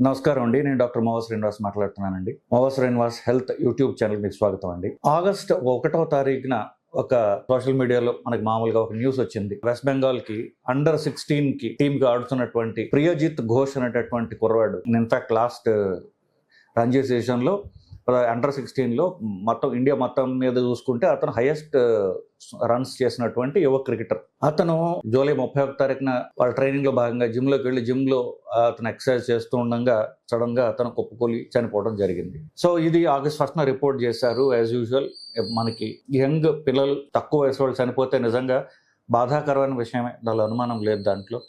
నమస్కారం అండి. నేను డాక్టర్ మోవా శ్రీనివాస్ మాట్లాడుతున్నానండి. Movva Srinivas health YouTube channel మీకు స్వాగతం అండి. ఆగస్ట్ ఒకటో తారీఖున ఒక సోషల్ మీడియాలో మనకి మామూలుగా ఒక న్యూస్ వచ్చింది. వెస్ట్ బెంగాల్కి అండర్ సిక్స్టీన్కి టీమ్కి ఆడుతున్నటువంటి ప్రియజిత్ ఘోష్ అనేటటువంటి కుర్రవాడు ఇన్ఫాక్ట్ లాస్ట్ రంజీ సీజన్లో అండర్ సిక్స్టీన్లో మొత్తం ఇండియా మొత్తం మీద చూసుకుంటే అతను హైయెస్ట్ రన్స్ uh, చేసినటువంటి యువ క్రికెటర్ అతను జూలై ముప్పై ఒక తారీఖున వాళ్ళ ట్రైనింగ్లో భాగంగా జిమ్లోకి వెళ్ళి జిమ్లో అతను ఎక్సర్సైజ్ చేస్తూ ఉండగా సడన్గా అతను కుప్పకూలి చనిపోవడం జరిగింది. సో ఇది ఆగస్ట్ ఫస్ట్ రిపోర్ట్ చేశారు. యాజ్ యూజువల్ మనకి యంగ్ పిల్లలు తక్కువ వయసు వాళ్ళు చనిపోతే నిజంగా బాధాకరమైన విషయమే. దానిలో అనుమానం లేదు దాంట్లో.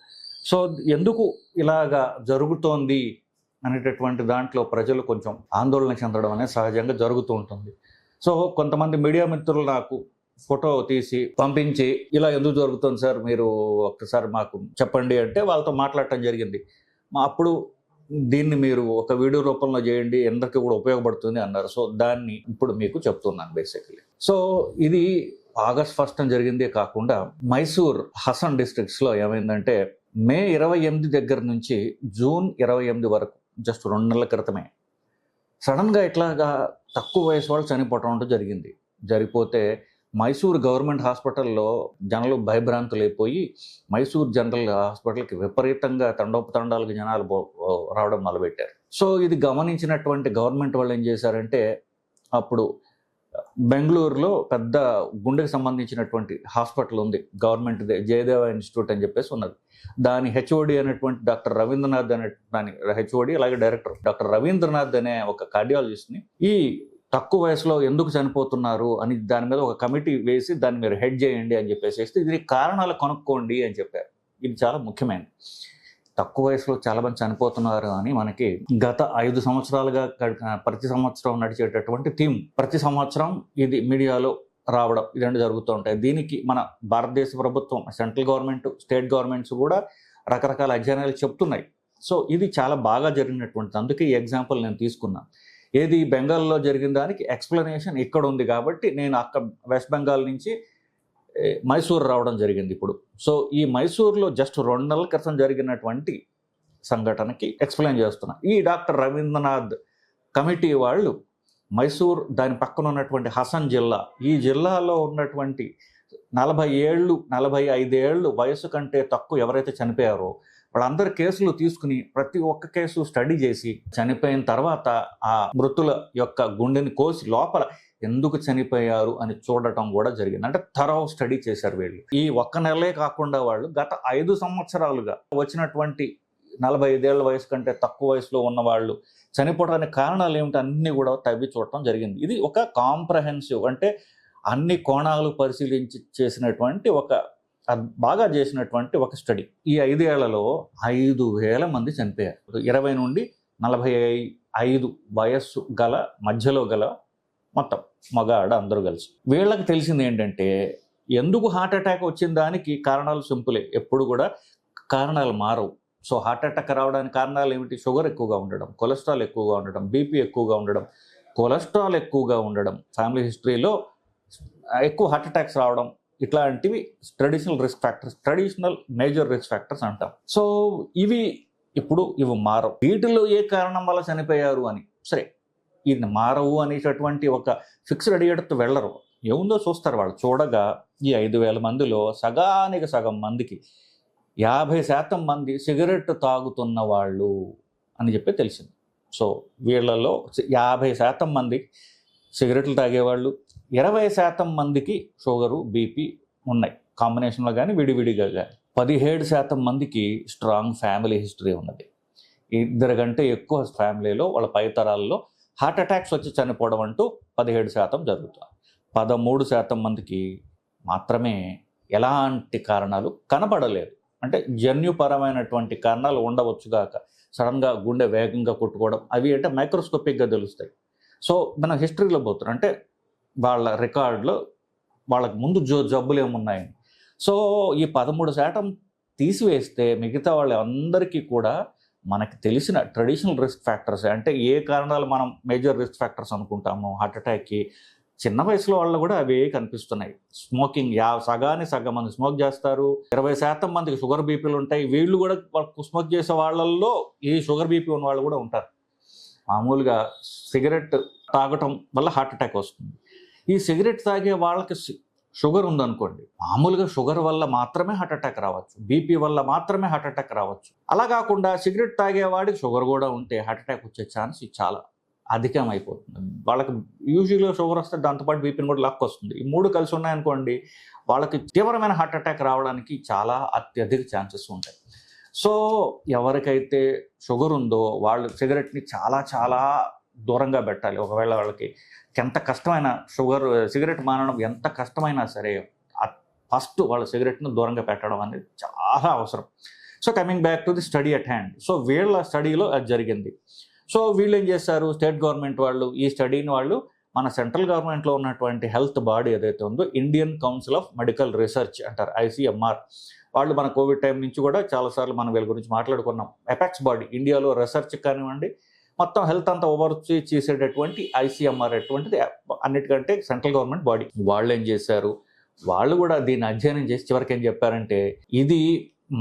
సో ఎందుకు ఇలాగా జరుగుతోంది? అనేటటువంటి దాంట్లో ప్రజలు కొంచెం ఆందోళన చెందడం అనేది సహజంగా జరుగుతూ ఉంటుంది. సో కొంతమంది మీడియా మిత్రులు నాకు ఫోటో తీసి పంపించి ఇలా ఎందుకు జరుగుతుంది సార్? మీరు ఒక్కసారి మాకు చెప్పండి అంటే వాళ్ళతో మాట్లాడటం జరిగింది. మా అప్పుడు దీన్ని మీరు ఒక వీడియో రూపంలో చేయండి ఎందరికి కూడా ఉపయోగపడుతుంది అన్నారు. సో దాన్ని ఇప్పుడు మీకు చెప్తున్నాను బేసికలీ. సో ఇది ఆగస్ట్ ఫస్ట్ జరిగిందే కాకుండా మైసూర్ హసన్ డిస్ట్రిక్ట్స్లో ఏమైందంటే మే ఇరవై ఎనిమిది దగ్గర నుంచి జూన్ ఇరవై ఎనిమిది వరకు జస్ట్ రెండు నెలల క్రితమే. సడన్గా ఇట్లాగా తక్కువ వయసు వాళ్ళు చనిపోవటం అంటూ జరిగింది. జరిగిపోతే మైసూర్ గవర్నమెంట్ హాస్పిటల్లో జనాలు భయభ్రాంతులు అయిపోయి మైసూర్ జనరల్ హాస్పిటల్కి విపరీతంగా తండోపతండాలకు జనాలు రావడం మొదలుపెట్టారు. సో ఇది గమనించినటువంటి గవర్నమెంట్ వాళ్ళు ఏం చేశారంటే అప్పుడు బెంగళూరులో పెద్ద గుండెకి సంబంధించినటువంటి హాస్పిటల్ ఉంది. గవర్నమెంట్ జయదేవ ఇన్స్టిట్యూట్ అని చెప్పేసి ఉన్నది. దాని హెచ్ఓడి అనేటువంటి డాక్టర్ రవీంద్రనాథ్ అనే దాని హెచ్ఓడి అలాగే డైరెక్టర్ డాక్టర్ రవీంద్రనాథ్ అనే ఒక కార్డియాలజిస్ట్ని ఈ తక్కువ వయసులో ఎందుకు చనిపోతున్నారు అని దాని మీద ఒక కమిటీ వేసి దాన్ని మీరు హెడ్ చేయండి అని చెప్పేసి దీనికి కారణాలు కనుక్కోండి అని చెప్పారు. ఇది చాలా ముఖ్యమైనది. తక్కువ వయసులో చాలా మంది చనిపోతున్నారు అని మనకి గత ఐదు సంవత్సరాలుగా ప్రతి సంవత్సరం నడిచేటటువంటి థీమ్ ప్రతి సంవత్సరం ఇది మీడియాలో రావడం ఇదండి జరుగుతూ ఉంటాయి. దీనికి మన భారతదేశ ప్రభుత్వం సెంట్రల్ గవర్నమెంట్ స్టేట్ గవర్నమెంట్స్ కూడా రకరకాల అధ్యయనాలు చెప్తున్నాయి. సో ఇది చాలా బాగా జరిగినటువంటిది. అందుకే ఈ ఎగ్జాంపుల్ నేను తీసుకున్నాను ఏది బెంగాల్లో జరిగిన దానికి ఎక్స్ప్లెనేషన్ ఇక్కడ ఉంది కాబట్టి నేను అక్కడ వెస్ట్ బెంగాల్ నుంచి మైసూర్ రావడం జరిగింది ఇప్పుడు. సో ఈ మైసూర్లో జస్ట్ రెండు నెలల క్రితం జరిగినటువంటి సంఘటనకి ఎక్స్ప్లెయిన్ చేస్తున్నా. ఈ డాక్టర్ రవీంద్రనాథ్ కమిటీ వాళ్ళు మైసూర్ దాని పక్కన ఉన్నటువంటి హసన్ జిల్లా ఈ జిల్లాలో ఉన్నటువంటి నలభై ఏళ్ళు నలభై ఐదేళ్ళు వయసు కంటే తక్కువ ఎవరైతే చనిపోయారో వాళ్ళందరి కేసులు తీసుకుని ప్రతి ఒక్క కేసు స్టడీ చేసి చనిపోయిన తర్వాత ఆ మృతుల యొక్క గుండెని కోసి లోపల ఎందుకు చనిపోయారు అని చూడటం కూడా జరిగింది. అంటే తరవ స్టడీ చేశారు వీళ్ళు. ఈ ఒక్క నెలలే కాకుండా వాళ్ళు గత ఐదు సంవత్సరాలుగా వచ్చినటువంటి నలభై ఐదేళ్ళ వయసు కంటే తక్కువ వయసులో ఉన్న వాళ్ళు చనిపోవడానికి కారణాలు ఏమిటి అన్ని కూడా తవ్వి చూడటం జరిగింది. ఇది ఒక కాంప్రహెన్సివ్ అంటే అన్ని కోణాలు పరిశీలించి చేసినటువంటి ఒక బాగా చేసినటువంటి ఒక స్టడీ ఈ ఐదేళ్ళలో ఐదు వేల మంది చనిపోయారు. ఇరవై నుండి నలభై ఐదు వయస్సు గల మధ్యలో గల మొత్తం మగ ఆడ అందరూ కలిసి. వీళ్ళకి తెలిసింది ఏంటంటే ఎందుకు హార్ట్ అటాక్ వచ్చిన దానికి కారణాలు సింపులే. ఎప్పుడు కూడా కారణాలు మారవు. సో హార్ట్ అటాక్ రావడానికి కారణాలు ఏమిటి? షుగర్ ఎక్కువగా ఉండడం కొలెస్ట్రాల్ ఎక్కువగా ఉండడం బీపీ ఎక్కువగా ఉండడం. కొలెస్ట్రాల్ ఎక్కువగా ఉండడం. ఫ్యామిలీ హిస్టరీలో ఎక్కువ హార్ట్ అటాక్స్ రావడం. ఇట్లాంటివి traditional risk factors traditional major risk factors అంటాం. సో ఇవి ఇప్పుడు ఇవి మారవు. వీటిలో ఏ కారణం వల్ల చనిపోయారు అని. సరే ఇది మారవు అనేటటువంటి ఒక ఫిక్స్డ్ అడిగేటట్టు వెళ్ళరు. ఏముందో చూస్తారు వాళ్ళు. చూడగా ఈ ఐదు వేల మందిలో సగానికి సగం మందికి యాభై శాతం మంది సిగరెట్ తాగుతున్న వాళ్ళు అని చెప్పి తెలిసింది. సో వీళ్ళలో యాభై శాతం మంది సిగరెట్లు తాగేవాళ్ళు ఇరవై శాతం మందికి షుగరు బీపీ ఉన్నాయి. కాంబినేషన్లో కానీ విడివిడిగా కానీ పదిహేడు శాతం మందికి స్ట్రాంగ్ ఫ్యామిలీ హిస్టరీ ఉన్నది. ఇద్దరు కంటే ఎక్కువ ఫ్యామిలీలో వాళ్ళ పై తరాల్లో హార్ట్ అటాక్స్ వచ్చి చనిపోవడం అంటూ పదిహేడు శాతం జరుగుతుంది. పదమూడు శాతం మందికి మాత్రమే ఎలాంటి కారణాలు కనపడలేదు అంటే జన్యుపరమైనటువంటి కారణాలు ఉండవచ్చుగాక సడన్గా గుండె వేగంగా కొట్టుకోవడం అవి అంటే మైక్రోస్కోపిక్గా తెలుస్తాయి. సో మనం హిస్టరీలో పోతున్నాం. అంటే వాళ్ళ రికార్డులో వాళ్ళకి ముందు జో జబ్బులు ఏమున్నాయి సో ఈ పదమూడు శాతం తీసివేస్తే మిగతా వాళ్ళందరికీ కూడా మనకి తెలిసిన ట్రెడిషనల్ రిస్క్ ఫ్యాక్టర్స్ అంటే ఏ కారణాలు మనం మేజర్ రిస్క్ ఫ్యాక్టర్స్ అనుకుంటామో హార్ట్ అటాక్కి చిన్న వయసులో వాళ్ళు కూడా అవే కనిపిస్తున్నాయి. స్మోకింగ్ యా సగాని సగం మంది స్మోక్ చేస్తారు. ఇరవై శాతం మందికి షుగర్ బీపీలు ఉంటాయి. వీళ్ళు కూడా స్మోక్ చేసే వాళ్ళల్లో ఈ షుగర్ బీపీ ఉన్న వాళ్ళు కూడా ఉంటారు. మామూలుగా సిగరెట్ తాగటం వల్ల హార్ట్ అటాక్ వస్తుంది. ఈ సిగరెట్ తాగే వాళ్ళకి షుగర్ ఉందనుకోండి మామూలుగా షుగర్ వల్ల మాత్రమే హార్ట్అటాక్ రావచ్చు బీపీ వల్ల మాత్రమే హార్ట్అటాక్ రావచ్చు. అలా కాకుండా సిగరెట్ తాగేవాడికి షుగర్ కూడా ఉంటే హార్ట్అటాక్ వచ్చే ఛాన్స్ చాలా అధికం అయిపోతుంది వాళ్ళకి యూజువల్గా షుగర్ వస్తే దాంతోపాటు బీపీని కూడా లక్ వస్తుంది. ఈ మూడు కలిసి ఉన్నాయనుకోండి వాళ్ళకి తీవ్రమైన హార్ట్ అటాక్ రావడానికి చాలా అత్యధిక ఛాన్సెస్ ఉంటాయి. సో ఎవరికైతే షుగర్ ఉందో వాళ్ళు సిగరెట్ని చాలా చాలా దూరంగా పెట్టాలి. ఒకవేళ వాళ్ళకి ఎంత కష్టమైన షుగర్ సిగరెట్ మానడం ఎంత కష్టమైనా సరే ఫస్ట్ వాళ్ళ సిగరెట్ను దూరంగా పెట్టడం అనేది చాలా అవసరం. So coming back to the study at hand. So వీళ్ళ స్టడీలో అది జరిగింది. సో వీళ్ళు ఏం చేస్తారు స్టేట్ గవర్నమెంట్ వాళ్ళు ఈ స్టడీని వాళ్ళు మన సెంట్రల్ గవర్నమెంట్లో ఉన్నటువంటి హెల్త్ బాడీ ఏదైతే ఉందో Indian Council of Medical Research అంటారు ఐసీఎంఆర్. వాళ్ళు మన కోవిడ్ టైం నుంచి కూడా చాలాసార్లు మనం వీళ్ళ గురించి మాట్లాడుకున్నాం. ఎపెక్స్ బాడీ ఇండియాలో రీసెర్చ్ కానివ్వండి మొత్తం హెల్త్ అంతా ఓవర్ చేసేటటువంటి ఐసీఎంఆర్ అటువంటిది అన్నిటికంటే సెంట్రల్ గవర్నమెంట్ బాడీ. వాళ్ళు ఏం చేశారు? వాళ్ళు కూడా దీన్ని అధ్యయనం చేసి చివరికి ఏం చెప్పారంటే ఇది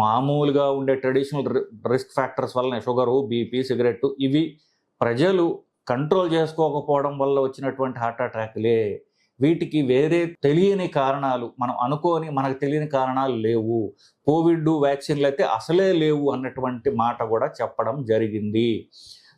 మామూలుగా ఉండే ట్రెడిషనల్ రిస్క్ ఫ్యాక్టర్స్ వల్ల షుగరు బీపీ సిగరెట్ ఇవి ప్రజలు కంట్రోల్ చేసుకోకపోవడం వల్ల వచ్చినటువంటి హార్ట్ అటాక్లే. వీటికి వేరే తెలియని కారణాలు మనం అనుకోని మనకు తెలియని కారణాలు లేవు. కోవిడ్ వ్యాక్సిన్లు అయితే అసలే లేవు అన్నటువంటి మాట కూడా చెప్పడం జరిగింది.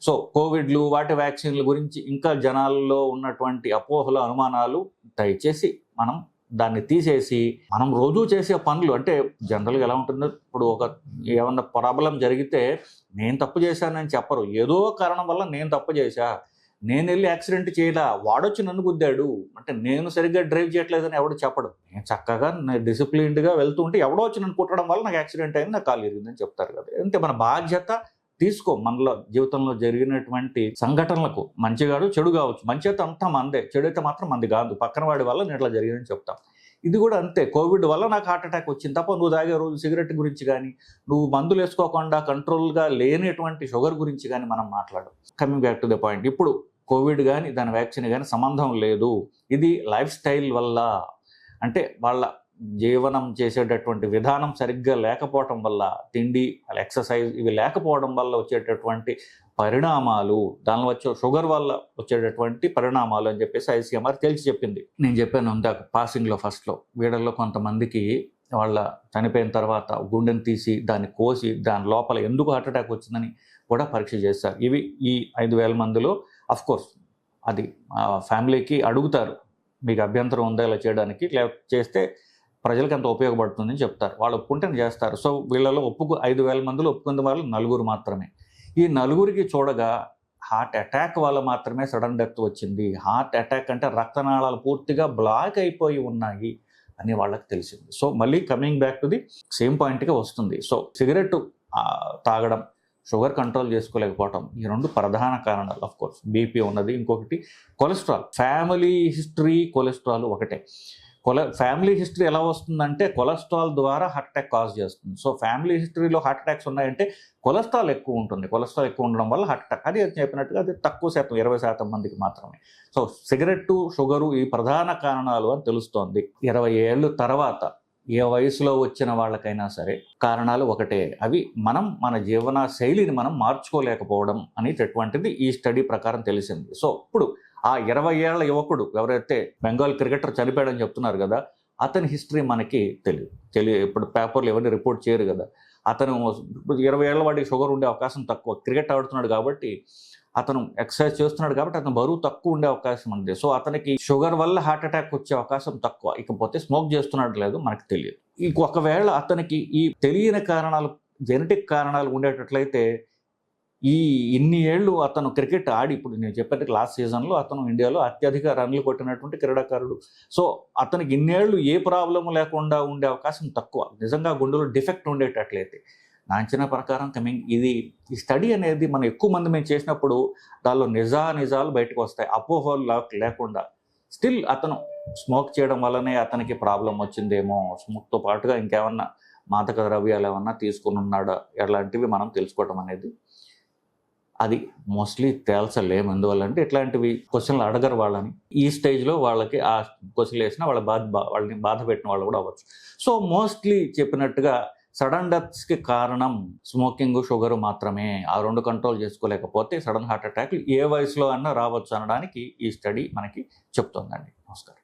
సో కోవిడ్లు వాటి వ్యాక్సిన్ల గురించి ఇంకా జనాల్లో ఉన్నటువంటి అపోహలు అనుమానాలు దయచేసి మనం దాన్ని తీసేసి మనం రోజు చేసే పనులు అంటే జనరల్గా ఎలా ఉంటుందో ఇప్పుడు ఒక ఏమన్నా ప్రాబ్లం జరిగితే నేను తప్పు చేశానని చెప్పరు. ఏదో కారణం వల్ల నేను తప్పు చేశా. నేను వెళ్ళి యాక్సిడెంట్ చేయలా. వాడొచ్చి నన్ను గుద్దాడు. అంటే నేను సరిగ్గా డ్రైవ్ చేయట్లేదని ఎవడు చెప్పడు. నేను చక్కగా డిసిప్లిన్డ్గా వెళ్తూ ఉంటే ఎవడో వచ్చి నన్ను కుట్టడం వల్ల నాకు యాక్సిడెంట్ అయింది నాకు కాలు ఇరిగిందని చెప్తారు కదా. అంటే మన బాధ్యత తీసుకో మనలో జీవితంలో జరిగినటువంటి సంఘటనలకు. మంచి కాదు చెడు కావచ్చు. మంచి అయితే అంతా మందే. చెడు అయితే మాత్రం మంది కాదు. పక్కన వాడి వల్ల నేను ఇట్లా జరిగిందని చెప్తాం. ఇది కూడా అంతే. కోవిడ్ వల్ల నాకు హార్ట్ అటాక్ వచ్చింది. తప్ప నువ్వు తాగే రోజు సిగరెట్ గురించి కానీ నువ్వు మందులు వేసుకోకుండా కంట్రోల్గా లేనటువంటి షుగర్ గురించి కానీ మనం మాట్లాడడం. Coming back to the point. ఇప్పుడు కోవిడ్ కానీ దాని వ్యాక్సిన్ కానీ సంబంధం లేదు. ఇది లైఫ్ స్టైల్ వల్ల. అంటే వాళ్ళ జీవనం చేసేటటువంటి విధానం సరిగ్గా లేకపోవటం వల్ల తిండి ఎక్సర్సైజ్ ఇవి లేకపోవడం వల్ల వచ్చేటటువంటి పరిణామాలు దానిలో వచ్చే షుగర్ వల్ల వచ్చేటటువంటి పరిణామాలు అని చెప్పేసి ఐసీఎంఆర్ తేల్చి చెప్పింది. నేను చెప్పాను ఇందాక పాసింగ్లో ఫస్ట్లో వీడల్లో కొంతమందికి వాళ్ళ చనిపోయిన తర్వాత గుండెని తీసి దాన్ని కోసి దాని లోపల ఎందుకు హార్ట్ అటాక్ వచ్చిందని కూడా పరీక్ష చేస్తారు. ఇవి ఈ ఐదు వేల మందిలో కోర్స్ అది ఫ్యామిలీకి అడుగుతారు. మీకు అభ్యంతరం ఉందా ఇలా చేయడానికి లేకపోతే చేస్తే ప్రజలకు ఎంత ఉపయోగపడుతుందని చెప్తారు. వాళ్ళు ఒప్పుకుంటేనే చేస్తారు. సో వీళ్ళలో ఒప్పుకు ఐదు వేల మందిలో ఒప్పుకున్న వాళ్ళు నలుగురు మాత్రమే. ఈ నలుగురికి చూడగా హార్ట్ అటాక్ వల్ల మాత్రమే సడన్ డెత్ వచ్చింది. హార్ట్ అటాక్ అంటే రక్తనాళాలు పూర్తిగా బ్లాక్ అయిపోయి ఉన్నాయి అని వాళ్ళకి తెలిసింది. సో మళ్ళీ coming back to the same పాయింట్గా వస్తుంది. సో సిగరెట్ తాగడం షుగర్ కంట్రోల్ చేసుకోలేకపోవటం ఈ రెండు ప్రధాన కారణాలు. ఆఫ్ కోర్స్ బీపీ ఉన్నది ఇంకొకటి కొలెస్ట్రాల్. ఫ్యామిలీ హిస్టరీ కొలెస్ట్రాల్ ఒకటే. కొల ఫ్యామిలీ హిస్టరీ ఎలా వస్తుందంటే కొలెస్ట్రాల్ ద్వారా హార్ట్ అటాక్ కాజ్ చేస్తుంది. సో ఫ్యామిలీ హిస్టరీలో హార్ట్ అటాక్స్ ఉన్నాయంటే కొలెస్ట్రాల్ ఎక్కువ ఉంటుంది. కొలెస్ట్రాల్ ఎక్కువ ఉండడం వల్ల హార్ట్ అటాక్ అది చెప్పినట్టుగా అది తక్కువ శాతం ఇరవై శాతం మందికి మాత్రమే. సో సిగరెట్టు షుగరు ఈ ప్రధాన కారణాలు అని తెలుస్తోంది. ఇరవై ఏళ్ళు తర్వాత ఏ వయసులో వచ్చిన వాళ్ళకైనా సరే కారణాలు ఒకటే. అవి మనం మన జీవన శైలిని మనం మార్చుకోలేకపోవడం అనేటటువంటిది ఈ స్టడీ ప్రకారం తెలిసింది. సో ఇప్పుడు ఆ ఇరవై ఏళ్ళ యువకుడు ఎవరైతే బెంగాల్ క్రికెటర్ చనిపోయాడని చెప్తున్నారు కదా అతని హిస్టరీ మనకి తెలియదు తెలియ ఇప్పుడు పేపర్లు ఇవన్నీ రిపోర్ట్ చేయరు కదా. అతను ఇరవై ఏళ్ళ వాడికి షుగర్ ఉండే అవకాశం తక్కువ. క్రికెట్ ఆడుతున్నాడు కాబట్టి అతను ఎక్సర్సైజ్ చేస్తున్నాడు కాబట్టి అతను బరువు తక్కువ ఉండే అవకాశం ఉంది. సో అతనికి షుగర్ వల్ల హార్ట్ అటాక్ వచ్చే అవకాశం తక్కువ. ఇకపోతే స్మోక్ చేస్తున్నాడు లేదు మనకు తెలియదు. ఇంక ఒకవేళ అతనికి ఈ తెలియని కారణాలు జెనెటిక్ కారణాలు ఉండేటట్లయితే ఈ ఇన్ని ఏళ్ళు అతను క్రికెట్ ఆడి ఇప్పుడు నేను చెప్పినట్టు లాస్ట్ సీజన్లో అతను ఇండియాలో అత్యధిక రన్లు కొట్టినటువంటి క్రీడాకారుడు. సో అతనికి ఇన్నేళ్ళు ఏ ప్రాబ్లం లేకుండా ఉండే అవకాశం తక్కువ. నిజంగా గుండెలో డిఫెక్ట్ ఉండేటట్లయితే. నా అంచనా ప్రకారం కమింగ్ ఇది ఈ స్టడీ అనేది మనం ఎక్కువ మంది మేము చేసినప్పుడు దానిలో నిజా నిజాలు బయటకు వస్తాయి. అపోహలు లా- లేకుండా. స్టిల్ అతను స్మోక్ చేయడం వల్లనే అతనికి ప్రాబ్లం వచ్చిందేమో. స్మోక్తో పాటుగా ఇంకేమన్నా మాదక ద్రవ్యాలు ఏమన్నా తీసుకుని ఉన్నాడా? ఎలాంటివి మనం తెలుసుకోవడం అనేది అది మోస్ట్లీ తేల్చలేము. ఎందువల్ల అంటే ఇట్లాంటివి క్వశ్చన్లు అడగరు వాళ్ళని. ఈ స్టేజ్లో వాళ్ళకి ఆ క్వశ్చన్లు వేసినా వాళ్ళ బాధ బా- వాళ్ళని బాధ పెట్టిన వాళ్ళు కూడా అవ్వచ్చు. సో మోస్ట్లీ చెప్పినట్టుగా సడన్ డెత్స్కి కారణం స్మోకింగ్ షుగర్ మాత్రమే. ఆ రెండు కంట్రోల్ చేసుకోలేకపోతే సడన్ హార్ట్ అటాక్ ఏ వయసులో అన్నా రావచ్చు అనడానికి ఈ స్టడీ మనకి చెప్తోందండి. నమస్కారం.